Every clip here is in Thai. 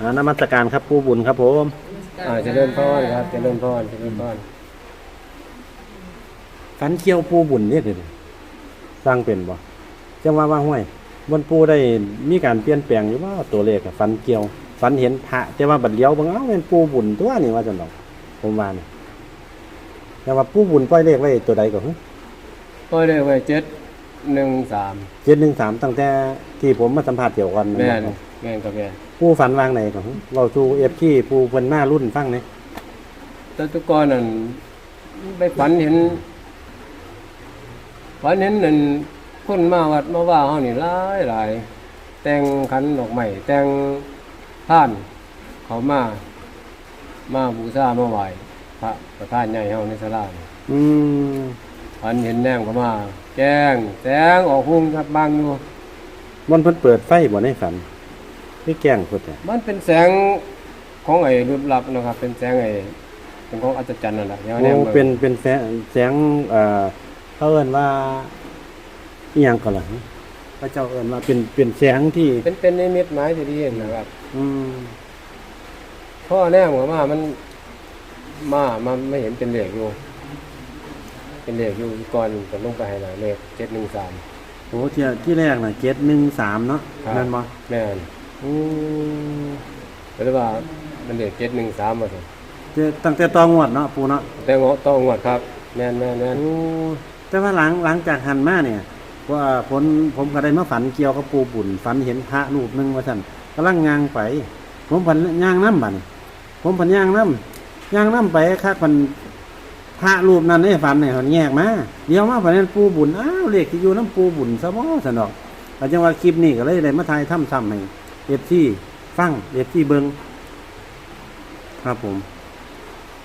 อ่านมัสการครับผู้บุญครับผมอ่าเจะเริ่มพรครับเจะเริ่มพรเจะเริ่มพรฝันเกี่ยวปูบุญเนี่ยเดี๋ยวนี้สร้างเป็นบ่จังว่าว่าห้วยบนปูได้มีการเปลี่ยนแปลงอยู่ว่าตัวเลขอะฝันเกี่ยวฝันเห็นพระแต่ว่าบัดเลี้ยวเบางเอ้าเป็นปูบุญตัวนี่ว่าจังดอกผมว่านี่แต่ว่าปูบุญปล่อยเลขไว้ตัวใดก่อน ก็เลยไว้เจ็ดหนึ่งสาม เจ็ดหนึ่งสามตั้งแต่ที่ผมมาสัมผัสเกี่ยวกันแม่น แม่นกับแม่นปูฝันวางไหนก่อนเราชูเอฟที่ปูเพิ่นหน้ารุ่นฟังเนี่ยแตตุกอนนั่นไปฝันเห็นฝันเห็นนั่นคนมาวัดมาว่าเฮานี่หลายหลายแต่งขันดอกไม้แต่งท่าน เขามา มาบูชามาไหว้พระประธานใหญ่เฮาในศาลานี่ อืมฝันเห็นแนมเขามา แจ้งแสงออกหุ่งครับบางอยู่มันเพิ่นเปิดไฟบ่ในฝัน นี่แกล้งเพิ่นอะมันเป็นแสงของไอ้ลึกลับนะครับ เป็นแสงไอ้เป็นของอัศจรรย์นั่นแหละอย่างโอ้นี้เป็นเป็นแสงแสงเอ่อเขาเอิ้นว่าอีหยังก่อนล่ะพระเจ้าเอิ้นว่าเป็นเป็นแสงที่ เป็นเป็นนิมิตหมายที่ดีนะครับอืมพ่อแนมเขามามันมามาไม่เห็นเป็นเลขอยู่ เป็นเลขอยู่ก่อนก็ลงไปให้หน่อยเลขเจ็ดหนึ่งสาม โอ้ที่ที่แรกน่ะ713เนาะครับ นั่นบ่แม่น โอ้ก็เลยว่ามันเลขเจ็ดหนึ่งสามมาสิเจอตั้งแต่ตองวดเนาะปู่เนาะแต่งาต้องงวดครับ แม่นแม่นแม่นโอ้แต่ว่าหลังหลังจากหันมาเนี่ยว่าผมผมก็ได้มาฝันเกี่ยวกับปู่บุญฝันเห็นพระรูปหนึงว่าซั่นกำลังย่างไป ผมฝันย่างน้ำบัดนี้ผมฝันย่างน้ำย่างน้ำไปคักมันพระรูปนั้นในฝันเนี่ยมันแยกมาเดี๋ยวมาฝันนั้นปู่บุญอ้าวเลขที่อยู่น้ำปู่บุญซะบ่สนอกอาจังว่าคลิปนี้ก็เลยได้มาถ่ายถ้ำซ้ำให้ เอฟซีฟังเอฟซีเบิงครับผม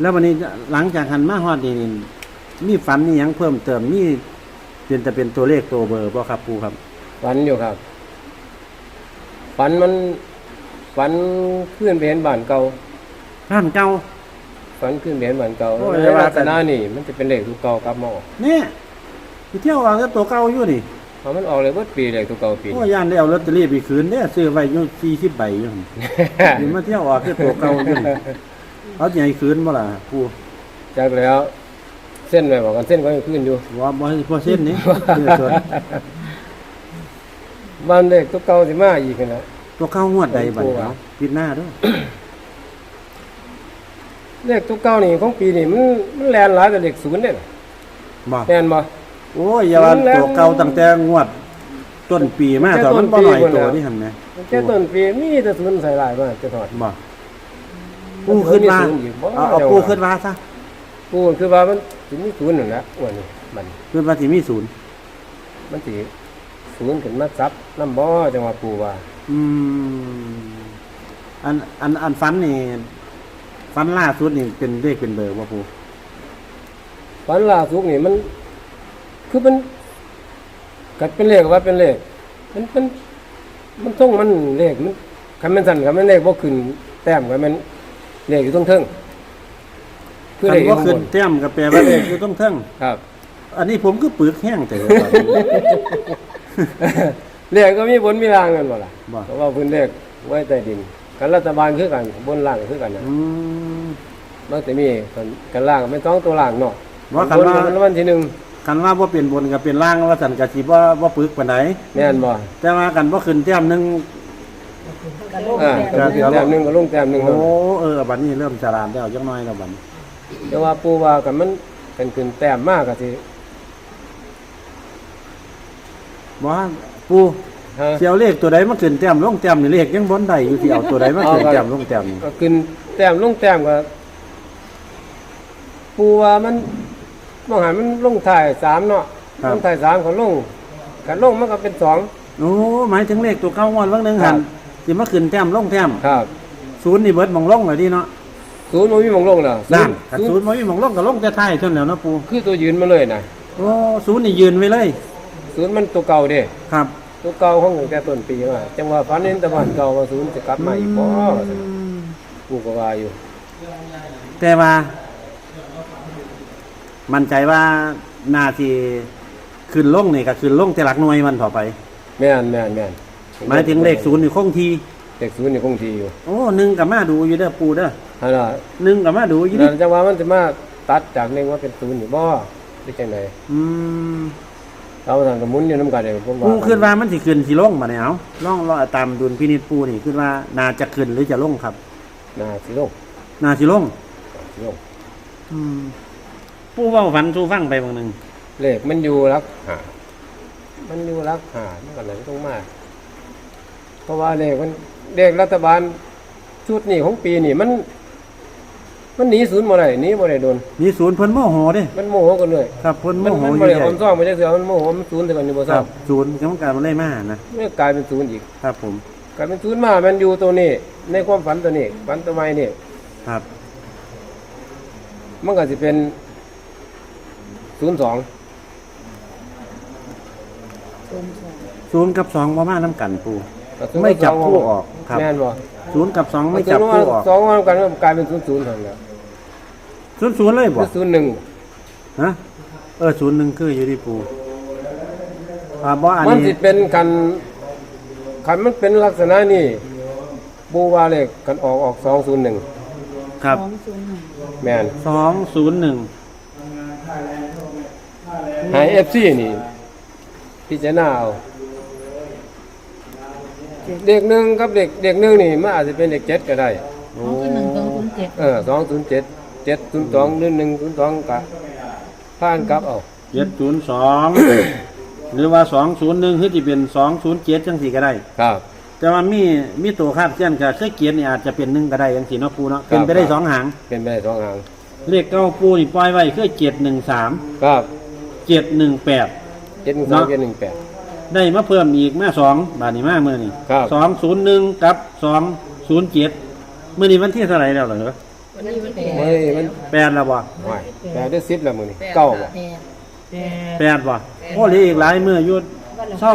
แล้ววันนี้หลังจากหันมาฮอดนี่นี่มีฝันนี่ยังเพิ่มเติมมีเป็นจะเป็นตัวเลขตัวเบอร์บ่ครับปูครับ ฝันอยู่ครับ ฝันมันฝันขึ้นไปเห็นบ้านเก่าท่านเก่า ฝันขึ้นไปเห็นบ้านเก่าโอ้ย ในว่าลักแต่ษณะนี่มันจะเป็นเลขตัวเก่ากลับมาออกเนี่ยไปเที่ยวเอาแต่ตัวเก่าอยู่นี่เพราะมันออกเลยเบิดปีเลขตัวเก่าปีโอ้ย่านได้เอาลอตเตอรี่ไปคืนเนี่ยซื้อไว้อยู่สี่สิบใบอยู่หั่นนี่มาเที่ยวออกคือตัวเก่าอยู่นี่เอาใหญ่คืนบ่ล่ะปูจากแล้ว เส้นไปบอกกันเส้นก็ยังขึ้นอยู่ว่าบ่ให้พอเส้นนี้เดือดสนบ้านเลขตัวเก่าสิมาอีกนะตัวเก่างวดใดบัดนี้โอ้โหเนาะปิดหน้าเด้วยเลขตัวเก่านี่ของปีนี่มันมันแลนหลายแต่เลขศูนย์เนี่ยบ่แม่นบ่ โอ้ยอย่าว่าตัวเก่าตั้งแต่งวด ต้นปีมาตอนมันบ่หน่อยตัวนี่หั่นแหมมันแค่ต้นปีมีแต่ศูนย์ใส่หลายมากจะถอดบ่ปูขึ้นมาศูย์อีกบ่เอาเอาปูขึ้นมาซะปูคือว่ามันสิมีศูนย์นั่นแหละอ้วนนี่มันขึ้นมาสิมีศูนย์มันสิศูนย์ขึ้นมาซับน้ำบ่จังหวะปูว่า อืมอันอันอันฟันนี่ฟันล่าสุดนี่เป็นเลขเป็นเบอร์บ่ปูฝันล่าสุดนี่มัน คือมันกัดเป็นเลขว่าเป็นเลข มันมันมันต้องมันเลขมันคันมันสั่นคันมันเลขบ่ขึ้น แต้มคันมันเลขอยู่ตรงเทิงคือคัเลนขอยู่ว่าข้างขึ้บนนแต้มกับแปลว่าเลขอยู่ต้องเทิงครับ อันนี้ผมก็ปึกแห้งแต่ว่า เลขก็มีบนมีล่างกันบ่ล่ะบ่ เพราะว่าเพื้นเลขไว้ใต้ดินกันรัฐบาลคือกันบนล่างคือกันนะอืม มันจะมีกันกันล่างไม่ต้องตัวล่างเนาะว่าคันบนว่ามันวันที่หนึ่ง คันว่าบ่เป็นบนกับเป็นล่างว่าสันกะสิบ่บ่ปึกปานใดแม่นบ่แต่ว่ากันบ่ขึ้นแต้มหนึงอ่าก็เดี๋ยวแต้มหนึ่งก็ลงแต้มหนึ่งโอ้เออบัดนี้เริ่มฉลาดแล้วจักหน่อยแล้วบัดนี้แต่ว่าปูว่ากันมันเป็นขึ้นแต้มมากก็สิบ่ว่าปูฮะสิเอาเลขตัวใดมาขึ้นแต้มลงแต้มนี่เลขยังบ่ได้อยู่ที่เอาตัวใดมาขึ้นแต้มลงแต้มนี่ก็ขึ้นแต้มลงแต้มก็ปูว่ามัน มองหามันลงถ่ายสามเนาะลงถ่ายสามเขาลงกันลงมันก็เป็นสอง โอ้หมายถึงเลขตัวเก้างวดเบิ่งหนึงหั่นครับ สิมาขึ้นแต้มลงแต้มครับศูนย์นี่เบิดหมองลงเลยดิเนาะศูนย์มันมีหมองลงเหรอนั่นถ้าศูศูนนย์ย์บ่มีหมองลงก็ลงแต่ท้ายเท่านั้นแหล้วเนาะปูคือตัวยืนมาเลยนะโอ้ศูนย์นี่ยืนไว้เลยศูนย์มันตัวเก่าเด้ครับตัวเก่าของตั้งแต่ต้นปีมาจังว่าฝันเห็นแตะวันเก่าว่าศูนย์จะกลับมาอีกบ่กูก็ว่าอยู่ แต่ว่า มั่นใจว่านาทีขึ้นลงนี่ก็ขึ้นลงแต่หลักหน่วยมันต่อไป แม่นแม่นแม่นหมายถึงเลขศูนย์นี่คงที่เลขศูนย์นี่คงที่อยู่โอ้หนึ่งกับมาดูอยู่เด้อปูเด้อนั่นล่ะหนึ่งกับมาดูอยู่นั่นี่นจังว่ามันจะมาตัดจากหนึ่งว่าเป็นศูนย์นี่บ่หรือจังไดอืมเราทางก็หมุนอยู่นำกันเองผมว่าปูคิดว่ามันสิขึ้นสิลงบ่เนี่ยเอาลองลองตามดุลพินิจปูนี่คิดว่าน่าจะขึ้นหรือจะลงครับน่าสิลงน่าสิลงสิลงอืม ปูเว้าฝันสู่ฟังไปบางหนึงเลขมันอยู่รักหามันอยู่รักหามันก็เลยต้องมาเพราะว่าเลขมันเลขรัฐบาลชุดนี้ของปีนี่มัน มันหนีศูนย์บ่ได้หนีบ่ได้โดนมีศูนย์เพิ่นโมโหเด้มันโมโหกันเลยครับเพิ่นโมมันโหมันอบ่ยู่ได้ใหญ่อมซ่องไม่ได้เสือมันโมโหมันศูนย์แต่กันอยู่บ่คทรารับบศูนย์กรรมการมันเลยมานะไม่กลายเป็นศูนย์อีกครับผมกลายเป็นศูนย์มามันอยู่ตัวนี้ ในความฝันตัวนี้ฝันตัวใหม่นี่ ครับมันก็สิเป็น ศูนย์สองศูนย์กับสองบ่มานํกันปู ไม่จับคู่ออกครับ แม่นบ่ศูนย์กับสองไม่จับคู่ออกสองวันกันกลายเป็นศูนย์ศูนย์ทันแล้วศูนย์ศูนย์เลยบ่ศูนย์หนึ่งฮะเออศูนย์หนึ่งคืออยู่ที่ปูอ่าบ่อันมันนี้สิเป็นกันคันมันเป็นลักษณะนี้บูว่าเลขกันออกออกสองศูนย์หนึ่งครับสองศูนย์หนึ่งแม่นสองศูนย์หนึ่ง หายเอฟซีนี่ พิจารณาเอาเด็กหนึ่งกับเด็กเด็กหนึ่งนี่มันอาจจะเป็นเด็กเจ็ดก็ได้โอ้สองศูนย์หนึ่งสองศูนย์เจ็ดเออสองศูนย์เจ็ดเจ็ดศูนย์สองหรือหนึ่งศูนย์สองกะผ่านกลับเอาเจ็ดศูนย์สองหรือว่าสองศูนย์หนึ่งคือที่เป็นสองศูนย์เจ็ดจังสี่ก็ได้ ครับ แต่ว่ามีมีตัวคาดเช่นกับเคยเกียรนี่อาจจะเป็นหนึ่งก็ได้จังสี่เนาะปูเนาะครับเป็นไปได้สองหางเป็นไปได้สองหางเลขเก้าปูนี่ปล่อยไว้คือเจ็ดหนึ่งสามครับ เจ็ดหนึ่งแปด เจ็ดหนึ่งสองเจ็ดหนึ่งแปด ได้มาเพิ่มอีกมาสองบาทนี่มาเมื่อนี่ครับ สองศูนย์หนึ่งกับสองศูนย์เจ็ดเมื่อนี้วันที่เท่าไหร่แล้วเหรอวันนี้วันแปเฮ้ยมันแปดแล้วบ่ห่วยแปดได้สิบแล้วมือนี่เก้าบ่แปดแปดแปดบ่โอ้เหลืออีกหลายมืออยุดเศร้า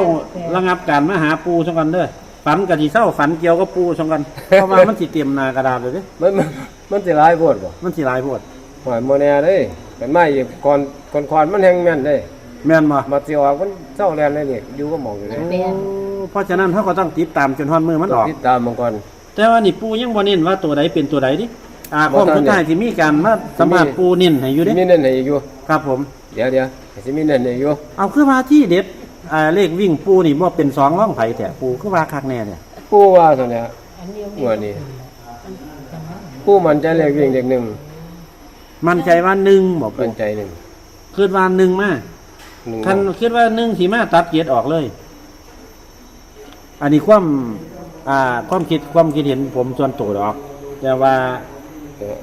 ระงับการมาหาปูช่องกันเด้อฝันกับที่เศร้าฝันเกี่ยวกับปูช่องกันเพราะว่ามันสิเตรียมหนากระดาษเลยเด้มันมันมันสิหลายโพดบ่มันสิหลายโพดห่วยโมแน่เด้เป็นไม้อีกก่อนก่อนก่อนมันแห้งแม่นเด้แม่นบ่มาสิออกมันเศร้าแลนเลยนี่อยู่ก็มองอยู่เลยโอ้เพราะฉะนั้นเขาก็ต้องติดตามจนฮอดมือมันออกติดตามมังกรแต่ว่านี่ปูยังบ่เน้นว่าตัวใดเป็นตัวใดดิอ่าบ่ข้อทันสุดท้ายที่มีการมาสัมภาษณ์ปูเน้นให้อยู่เด้มีเน้นให้อีกอยู่ครับผมเดี๋ยวเดี๋ยวสิมีเน้นให้อีกอยู่เอาคือว่าที่เด็ดอ่าเลขวิ่งปูนี่บ่เป็นสองร่องไผแต่ปูคือว่าคักแน่เนี่ยผู้ว่าซั่นแหละอันเดียวงวดนี้ผู้มันใจเลขวิ่งเด็กหนึ่ง มั่นใจว่าหนึ่งบ่ปูมันใจหนึ่งคิดว่าหนึ่งมาหนึ่งคันคิดว่าหนึ่งสีมาตัดเกียรออกเลย อันนี้ความอ่า ความคิดความคิดเห็นผมส่วนตัวดอก แต่ว่า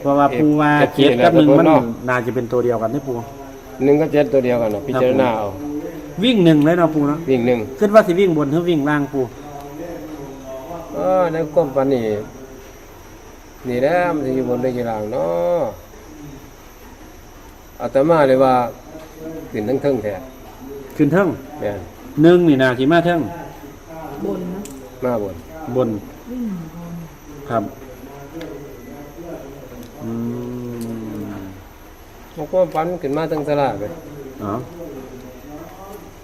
เพราะว่าปูว่าเจ็ดกับหนึ่งมันน่าจะเป็นตัวเดียวกันนี่ปูหนึ่งกับเจ็ดตัวเดียวกันเนาะพิจารณาเอาวิ่งหนึ่งเลยเนาะปูเนาะวิ่งหนึ่งคิดว่าสิวิ่งบนหรือวิ่งล่างปูเออในความฝันนี่นี่แหละมันสิอยู่บนเรือกีฬางเนาะ อาตมาเลยว่าขึ้นทั้งเทิงแท้ขึ้นเทิงแม่นหนึ่งนี่นาสีมาเทิงบนนะมาบนบนวิ่งบนครับอืมบางความฝันขึ้นมาทั้งสลาไปอ๋อ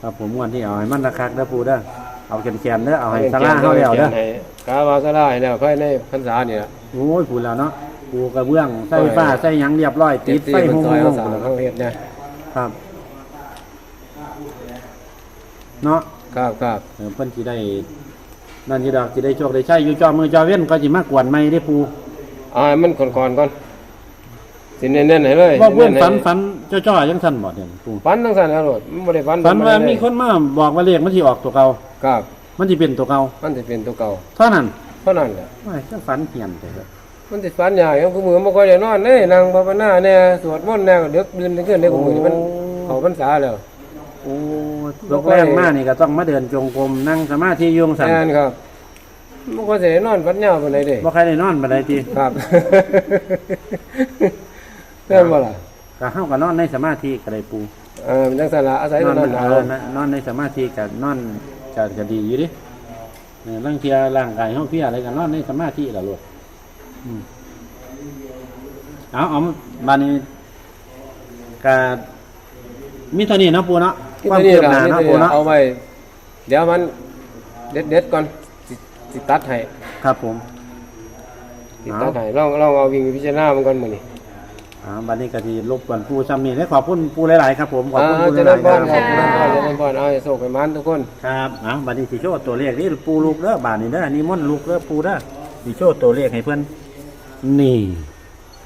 ครับผมวันที่เอาให้มันราคาเด้อปูเด้อเอาแขนๆเด้อเอาให้สลาเฮาแล้วเด้อให้กาวาสลาให้แล้วค่อยในพรรษานี่ล่ะ โอ้ยพูดแล้วเนาะปูกระเบื้องใส่ฟ้าใส่หยังเรียบร้อยติดไฟเจ็หดงสี่หเพิ่นงซ อยหเอาสามเขาเฮ็ดนะครับ เนาะครับครับเออเพิ่นสิได้ นั่นสิดอกสิได้โชคได้ใช้อยู่จอมือจอเว้นก็สิมากวนไม่ได้ปูเอาให้มันก่อนๆก่อนสิเน้นๆให้เลยว่าเพิ่นให้ฝันฝันจ้อๆจังซั่นบ่เดี๋ยวนี้ปูฝันทั้งสั้นแล้วโลดมันบ่ได้ฝันฝันว่าธรรดมีคนมาบอกว่าเลขมันสิออกตัวเก่าครับ มันสิเป็นตัวเก่ามันสิเป็นตัวเก่าเท่านั้นเท่านั้นแหละว้ายก็ฝันเพี้ยนแต่ว่า มันสิฝันยากอย่างคือมือบ่ค่อยได้นอนเด้นั่งภาวนาแน่สวดมนต์แน่ดึกดื่นขึ้นได้ของมือนี่มันเขาพรรษาแล้วโอ้ตกแรงมากนี่ก็ต้องมาเดินจงกรมนั่งสมาธิยุงสั่นแม่นครับบ่ค่อยสิได้นอนฝันยาวปานใดเด้บ่ใครได้นอนบันไดทีครับแม่นบ่ล่ะก็เฮาก็นอนในสมาธิก็ได้ปูเออมันจังซั่นล่ะอาศัยนอนนอนนอนในสมาธิก็นอนก็ก็ดีอยู่ดิเออร่างเทียร่างกายเฮาเพียอะไรก็นอนในสมาธิล่ะลูกอืม เอาเอาบัดนี้ก็มีเท่านี้เนาะปูเนาะที่ความนี่เคืบล่ะหน้านี่เนาะปูเนาะเอาไว้ เดี๋ยวมันเด็ดๆก่อนสิสิตัดให้ครับผมติดตาไหนลองลองเอาวิ่งไปพิจารณามันก่อนมื้อนี้อ่าบัดนี้ก็ที่รบกวนปูซ้ำนี่และขอบคุณปูหลายๆครับผมขอบอ่าคุณปูเจะหได้ลายๆบอลคขรัอบบคุณบอลเจะได้บอลเอาให้โชคให้มันทุกคนครับอ่าบัดนี้สิโชว์ตัวเลขนี่ปูลูกเด้อบาดนี้เด้อนี่ม่อนต์ลูกเด้อปูเด้อสิโชว์ตัวเลขให้เพิ่น นี่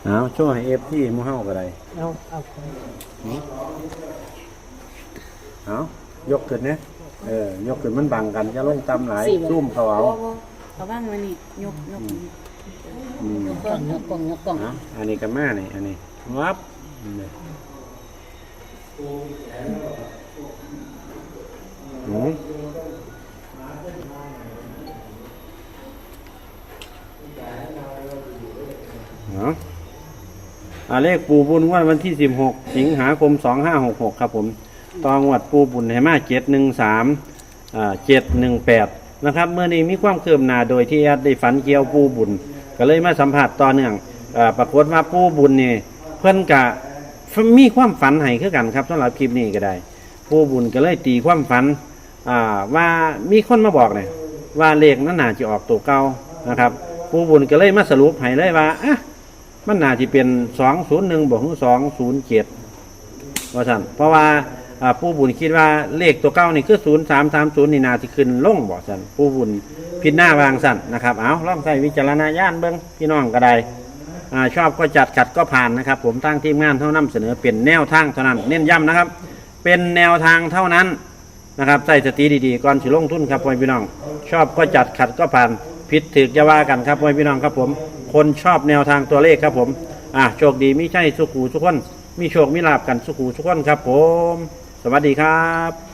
เอาโชว์ให้ FT หมู่เฮาก็ได้เอาเอาเอายกขึ้นเนี่ยเออยกขึ้นมันบังกันจะลงต่ำหลายซุ่มเขาเอาเอาบ้างมานี่ยกยกอืมยกกล่องยกกล่องยกกล่องเอาอันนี้กับแม่นี่อันนี้วับนี่หนู เอาอาเลขปูบุญงวดวันที่สิบหกสิงหาคมสองห้าหกหกครับผมตองวัดปูบุญให้มาเจ็ดหนึ่งสามเจ็ดหนึ่งแปดนะครับเมื่อนี้มีความเคืบหน้าโดยที่แอดได้ฝันเกี่ยวปูบุญ ก็เลยมาสัมผัสต่อเนื่องอปรากฏว่าปูบุญนี่เพิ่อนกะมีความฝันให้คือกันครับสำหรับคลิปนี้ก็ได้ ปูบุญก็เลยตีความฝันอ่าว่ามีคนมาบอกเนี่ยว่าเลขนั้นน่าจะออกตัวเก่านะครับ ปูบุญก็เลยมาสรุปให้เลยว่าอะ มันน่าจะเป็นสองศูนย์หนึ่งบวกสองศูนย์เจ็ดว่าสั่นเพราะว่าอ่าปูบุญคิดว่าเลขตัวเก้านี่คือศูนย์สามสามศูนย์นี่นาที่ขึ้นล่งบอกสั่นปูบุญพิดหน้าวางสั่นนะครับเอาลองใส่วิจารณญาณเบิ้งพี่น้องก็ได้ชอบก็จัดขัดก็ผ่านนะครับ ผมตั้งทีมงานเท่านั้นเสนอเป็นแนวทางเท่านั้น เน้นย้ำนะครับ เป็นแนวทางเท่านั้นนะครับใส่สติดีๆก่อนสิลงทุนครับพ่อพี่น้อง ชอบก็จัดขัดก็ผ่านผิดถือจะว่ากันครับพ่อพี่น้องครับผม คนชอบแนวทางตัวเลขครับผม อะโชคดีไม่ใช่สุขูทุกคน มีโชคมีลาบกันสุขูทุกคนครับผม สวัสดีครับ